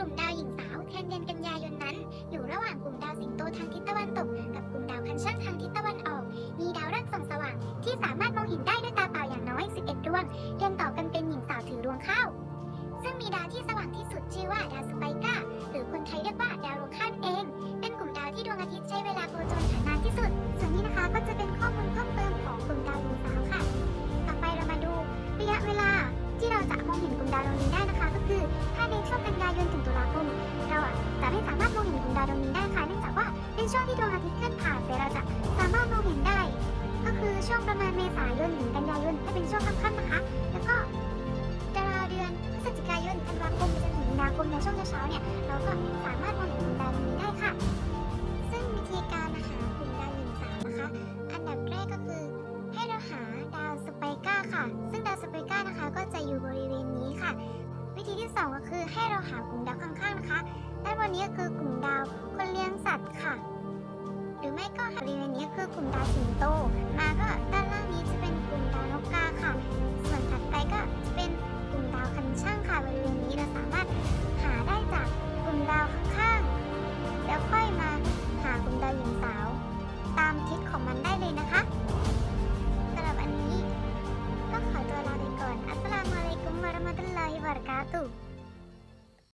ลุ่มดาวหญิงสาวแทนเดือนกันยายนนั้น อยู่ระหว่างกลุ่มดาวสิงโตทางทิศตะวันตก กับกลุ่มดาวคันช่างทางทิศตะวันออก มีดาวรักส่องสว่าง ที่สามารถมองเห็นได้ด้วยตาเปล่าอย่างน้อย 11 ดวงเรียงต่อกันเป็นหญิงสาวถือดวงข้าว ซึ่งมีดาวที่สว่างที่สุดชื่อว่าดาวสไปกาหรือคนไทยเรียกว่าดาวดวงข้าวเอง เป็นกลุ่มดาวที่ดวงอาทิตย์ใช้เวลาโคจร คม เราอะจะไม่สามารถมองเห็นกลุ่มดาวดวงนี้ได้ค่ะเนื่องจากว่าเป็นช่วงที่ดวงอาทิตย์เคลื่อนผ่านแต่เราจะสามารถมองเห็นได้ ก็คือช่วงประมาณเมษายนถึงกันยายนถ้าเป็นช่วงค่ำๆนะคะ แล้วก็ดาวเดือนพฤศจิกายนธันวาคมจนถึงมีนาคมในช่วงเช้าๆเนี่ยเราก็สามารถมอง ให้เราหากลุ่มดาวข้างๆนะคะด้านบนนี้ก็คือกลุ่มดาวคนเลี้ยงสัตว์ค่ะ หรือไม่ก็บริเวณนี้คือกลุ่มดาวสิงโต มาก็ด้านล่างนี้จะเป็นกลุ่มดาวนกกาค่ะ ส่วนถัดไปก็จะเป็นกลุ่มดาวคันช่างค่ะบริเวณนี้เราสามารถหาได้จากกลุ่มดาวข้างๆ แล้วค่อยมาหากลุ่มดาวหญิงสาว ตามทิศของมันได้เลยนะคะสำหรับอันนี้ก็ขอตัวลาไปก่อนอัสสลามุอะลัยกุมวะเราะมะตุลลอฮิวะบะเราะกาตุฮ์